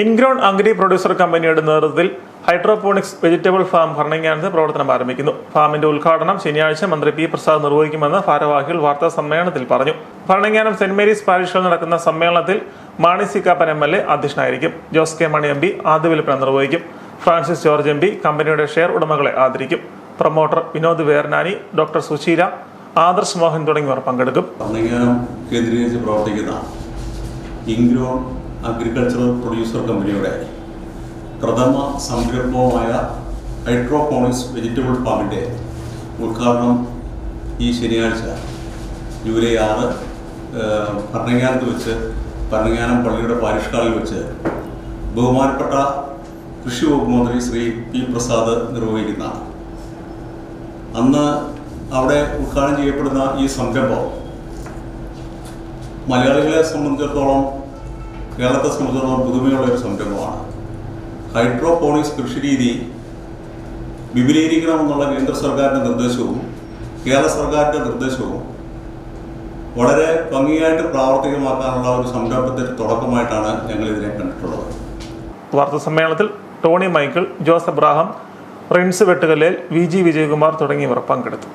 Ingrown agri producer കമ്പനിയുടെ നേതൃത്വത്തിൽ hydroponics vegetable farm ഭരണങ്ങാനത്ത് പ്രവർത്തനം ആരംഭിക്കുന്നു. ഫാമിന്റെ ഉദ്ഘാടനം ശനിയാഴ്ച മന്ത്രി പി പ്രസാദ് നിർവഹിക്കുമെന്ന് ഭാരവാഹികൾ വാർത്താ സമ്മേളനത്തിൽ പറഞ്ഞു. ഭരണങ്ങാനം സെന്റ് മേരീസ് പാരിഷിൽ നടക്കുന്ന സമ്മേളനത്തിൽ Mani C Kappan M L A അധ്യക്ഷനായിരിക്കും. Jose K Mani M P ആദ്യ വിൽപ്പന നിർവഹിക്കും. ഫ്രാൻസിസ് ജോർജ് എം പി കമ്പനിയുടെ ഷെയർ ഉടമകളെ ആദരിക്കും. പ്രൊമോട്ടർ വിനോദ് വേർനാനി ഡോക്ടർ സുശീല ആദർശ് മോഹൻ തുടങ്ങിയവർ പങ്കെടുക്കും. കേന്ദ്രീകരിച്ച് പ്രവർത്തിക്കുന്ന അഗ്രികൾച്ചറൽ പ്രൊഡ്യൂസർ കമ്പനിയുടെ പ്രഥമ സംരംഭവുമായ ഹൈഡ്രോപോണിക്സ് വെജിറ്റബിൾ ഫാമിന്റെ ഉദ്ഘാടനം ഈ ശനിയാഴ്ച ജൂലൈ ആറ് ഭരണങ്ങാനത്ത് വെച്ച് ഭരണങ്ങാനം പള്ളിയുടെ പാരിഷ്കാളിൽ വെച്ച് ബഹുമാനപ്പെട്ട കൃഷി വകുപ്പ് മന്ത്രി ശ്രീ പി പ്രസാദ് നിർവഹിക്കുന്ന അന്ന് അവിടെ ഉദ്ഘാടനം ചെയ്യപ്പെടുന്ന ഈ സംരംഭം മലയാളികളെ സംബന്ധിച്ചിടത്തോളം കേരളത്തെ സംബന്ധിച്ചിടത്തോളം പുതുമയുള്ള ഒരു സംരംഭമാണ്. ഹൈഡ്രോപോണിക്സ് കൃഷിരീതി വിപുലീകരിക്കണമെന്നുള്ള കേന്ദ്ര സർക്കാരിന്റെ നിർദ്ദേശവും കേരള സർക്കാരിന്റെ നിർദ്ദേശവും വളരെ ഭംഗിയായിട്ട് പ്രാവർത്തികമാക്കാനുള്ള ഒരു സംരംഭത്തിന്റെ തുടക്കമായിട്ടാണ് ഞങ്ങൾ ഇതിനെ കണ്ടിട്ടുള്ളത്. വാർത്താ സമ്മേളനത്തിൽ Tony Michael Jose Abraham Rins Vettukallel V G Vijayakumar തുടങ്ങിയവർ പങ്കെടുത്തു.